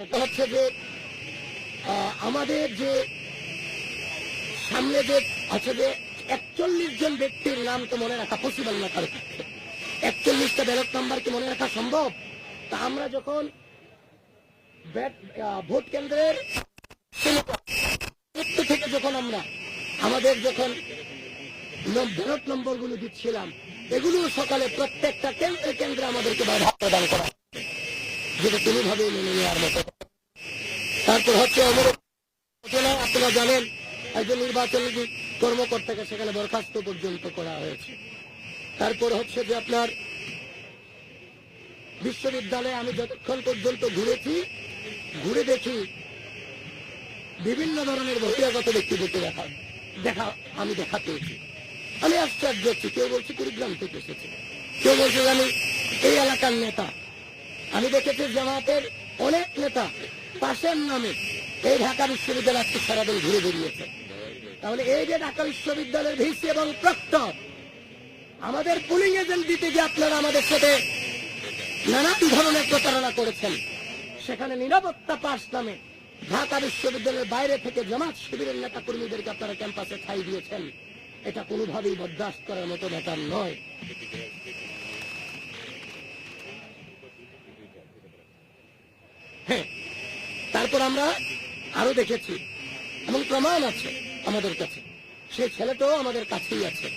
হচ্ছে যে আমাদের যে সামনে যে আছে যে একচল্লিশ জন ব্যক্তির নাম তো মনে রাখা পসিবল না কারও একচল্লিশটা ব্যালট নাম্বার কি মনে রাখা সম্ভব তা আমরা যখন ভোট কেন্দ্রের থেকে যখন আমরা আমাদের যখন ব্যালট নম্বরগুলো দিচ্ছিলাম, এগুলো সকালে প্রত্যেকটা কেন্দ্রে কেন্দ্রে আমাদেরকে বাধা প্রদান করা। যেটা কোনোভাবেই মেনে নেওয়ার মতো। তারপর হচ্ছে আমার আপনারা জানেন, একজন নির্বাচন কর্মকর্তাকে সেখানে বরখাস্ত পর্যন্ত করা হয়েছে। তারপর হচ্ছে যে আপনার বিশ্ববিদ্যালয়ে আমি যতক্ষণ পর্যন্ত ঘুরেছি, ঘুরে দেখি বিভিন্ন ধরনের বহিরাগত ব্যক্তিদেরকে দেখা দেখা, আমি দেখা পেয়েছি। আমি আশ্চর্য হচ্ছি, কেউ বলছে কুড়িগ্রাম থেকে এসেছে। কেউ বলছে আমি এই এলাকার নেতা। আমি দেখেছি জামাতের অনেক নেতা পাশের নামে এই ঢাকা বিশ্ববিদ্যালয় আজকে সারাদিন ঘুরে বেরিয়েছে তাহলে এই যে ঢাকা বিশ্ববিদ্যালয়ের ভিসি এবং প্রক্টর, আমাদের পুলিং এজেন্ট দিতে যে আপনারা আমাদের সাথে নানান ধরনের প্রতারণা করেছেন। সেখানে নিরাপত্তা পাশ নামে ঢাকা বিশ্ববিদ্যালয়ের বাইরে থেকে জামাত শিবিরের নেতা কর্মীদেরকে আপনারা ক্যাম্পাসে ঠাই দিয়েছেন। এটা কোনোভাবেই বরদাস্ত করার মতো ব্যাপার নয়। তারপর আমরা আরও দেখেছি, এবং প্রমাণ আছে আমাদের কাছে। সেই ছেলেটাও আমাদের কাছেই আছে।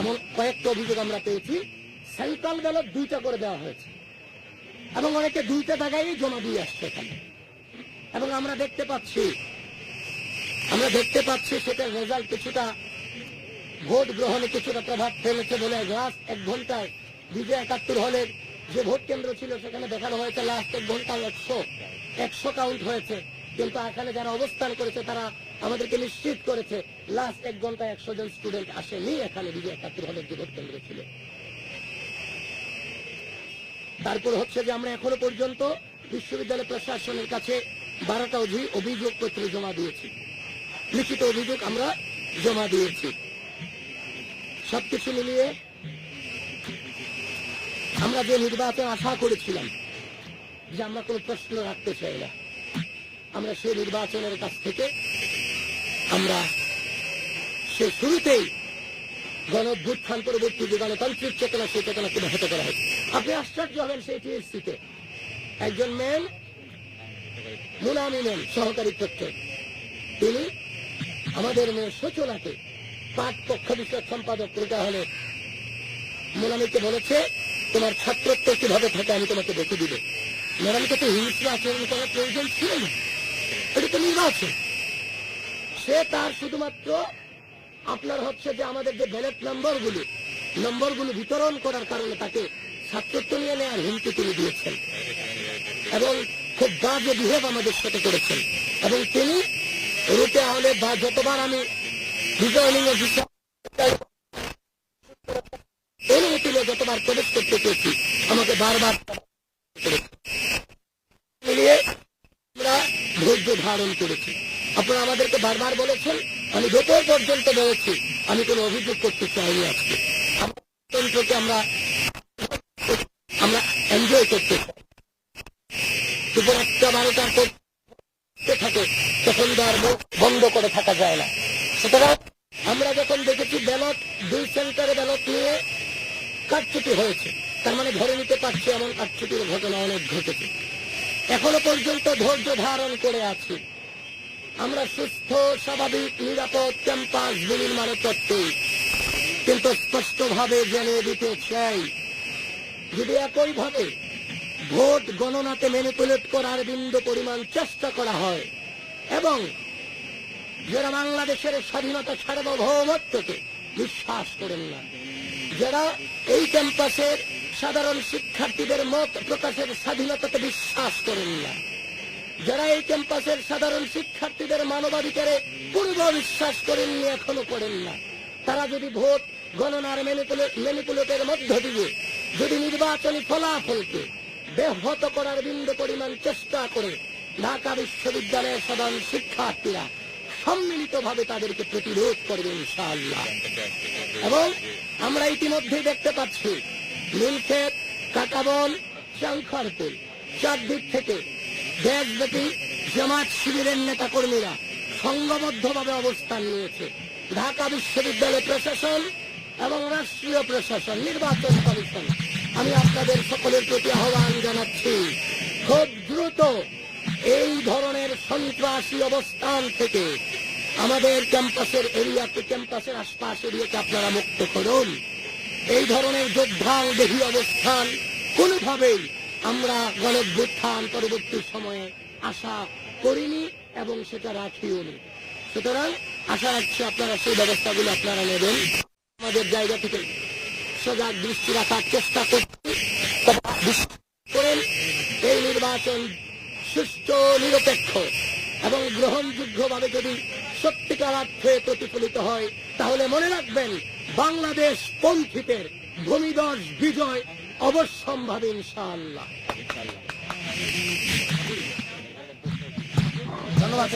এমন কয়েকটা অভিযোগ আমরা পেয়েছি সেন্ট্রাল ব্যালট দুইটা করে দেওয়া হয়েছে, এবং অনেকে দুইটা জায়গায় জমা দিয়ে আসছে এখানে। এবং আমরা দেখতে পাচ্ছি, আমরা দেখতে পাচ্ছি সেটার রেজাল্ট কিছুটা, ভোট গ্রহণে কিছুটা প্রভাব ফেলেছে বলে লাস্ট এক ঘন্টায় বিজয় একাত্তর হলের যে ভোট কেন্দ্র ছিল, সেখানে দেখানো হয়েছে লাস্ট এক ঘন্টায় একশো একশো কাউন্ট হয়েছে। কিন্তু এখানে যারা অবস্থান করেছে, তারা আমাদেরকে নিশ্চিত করেছে লাস্ট এক ঘন্টায় একশো জন স্টুডেন্ট আসেনি, এখানে বিজয় একাত্তর হলের যে ভোট কেন্দ্র ছিল। তারপর হচ্ছে যে আমরা এখনও পর্যন্ত বিশ্ববিদ্যালয় প্রশাসনের কাছে বারোটা অভিযোগ পত্র জমা দিয়েছি। লিখিত অভিযোগ আমরা জমা দিয়েছি। সবকিছু মিলিয়ে আমরা যে নির্বাচন আশা করেছিলাম যে আমরা কোনো প্রশ্ন রাখতে চাই না, আমরা সেই নির্বাচনের কাছ থেকে আমরা সে শুরুতেই গণভ্যুত্থান পরবর্তী যে গণতান্ত্রিক চেতনা, সেই চেতনাকে ব্যাহত করা হয় আপনি আশ্চর্য হবেন সেই টিএসসিতে। একজন মেন মুনামি মেন সহকারী তথ্য। তিনি আমাদের মেয়ে সূচনাকে পাঠ পক্ষ বিষয়ক সম্পাদক করিতে হলে মোনামিকে বলেছে তোমার ছাত্রত্ব কীভাবে থাকে আমি তোমাকে দেখে দিব মোনামিকে তো হিংস্র আচরণ করার প্রয়োজন ছিল না। এটা তো নির্বাচন সে তার শুধুমাত্র আপনার হচ্ছে যে আমাদের যে ব্যালট নম্বরগুলি, নম্বরগুলো বিতরণ করার কারণে তাকে ছাত্রত্ব নিয়ে নেওয়ার হুমকি তিনি দিয়েছেন। এবং খুব বাজে বিহেভ আমাদের সাথে করেছেন। এবং তিনি রুটে হলে বা যতবার আমি ডিজাইনিং এর যতবার প্রবেশ করতে চেয়েছি আমাকে বারবার আমরা ধৈর্য ধারণ করেছি। আপনারা আমাদেরকে বারবার বলেছেন, আমি যত পর্যন্ত বলেছি, আমি কোনো অভিযোগ করতে চাইনি আজকে। আমার আমরা আমরা এনজয় করতে দুপুর একটা বারোটার করতে থাকে, তখন আর বন্ধ করে থাকা যায় না। সুতরাং আমরা যখন দেখেছি ব্যালট, দুই সেন্টারে ব্যালট নিয়ে কারচুপি হয়েছে। তার মানে ধরে নিতে পারছি এমন কারচুপির ঘটনা অনেক ঘটেছে। এখনও পর্যন্ত ধৈর্য ধারণ করে আছি। আমরা সুস্থ, স্বাভাবিক, নিরাপদ ক্যাম্পাস বিনির্মাণের তত্ত্বে কিন্তু স্পষ্টভাবে জেনে দিতে চাই, যদি একইভাবে ভোট গণনাতে ম্যানিপুলেট করার বিন্দু পরিমাণ চেষ্টা করা হয় এবং যারা বাংলাদেশের স্বাধীনতা সার্বভৌমত্বকে বিশ্বাস করেন না যারা এই ক্যাম্পাসের সাধারণ শিক্ষার্থীদের মত প্রকাশের স্বাধীনতাতে বিশ্বাস করেন না, যারা এই ক্যাম্পাসের সাধারণ শিক্ষার্থীদের মানবাধিকারে পূর্ব বিশ্বাস করেননি এখনও করেন না। তারা যদি ভোট গণনার ম্যানিপুলেটের মধ্য দিয়ে যদি নির্বাচনী ফলাফলকে ব্যাহত করার বিন্দু পরিমাণ চেষ্টা করে ঢাকা বিশ্ববিদ্যালয়ের সাধারণ শিক্ষার্থীরা সম্মিলিতভাবে তাদেরকে প্রতিরোধ করবে ইনশাআল্লাহ। এবং আমরা ইতিমধ্যে দেখতে পাচ্ছি, নীলক্ষেত, কাটাবন, শঙ্করপুর চারদিক থেকে দেশব্যাপী জামাত শিবিরের নেতা কর্মীরা সংঘবদ্ধভাবে অবস্থান নিয়েছে। ঢাকা বিশ্ববিদ্যালয় প্রশাসন এবং রাষ্ট্রীয় প্রশাসন, নির্বাচন কমিশন। আমি আপনাদের সকলের প্রতি আহ্বান জানাচ্ছি, খুব দ্রুত এই ধরনের সন্ত্রাসী অবস্থান থেকে আমাদের ক্যাম্পাসের এরিয়াকে ক্যাম্পাসের আশপাশ এরিয়াকে আপনারা মুক্ত করুন। এই ধরনের যোদ্ধাং দেহী অবস্থান কোনোভাবেই আমরা গণভ্যুত্থান পরবর্তী সময়ে আশা করিনি এবং সেটা রাখিও নি। সুতরাং আশা রাখছি আপনারা সেই ব্যবস্থাগুলো আপনারা নেবেন। আমাদের জায়গা থেকে সজাগ দৃষ্টি রাখার চেষ্টা করছি করেন। এই নির্বাচন সুষ্ঠু নিরপেক্ষ এবং গ্রহণযোগ্যভাবে যদি সত্যিকার অর্থে প্রতিফলিত হয়, তাহলে মনে রাখবেন বাংলাদেশ পন্থীদের ভূমিদশ বিজয় অবশ্যম্ভাবী ইনশাআল্লাহ ধন্যবাদ।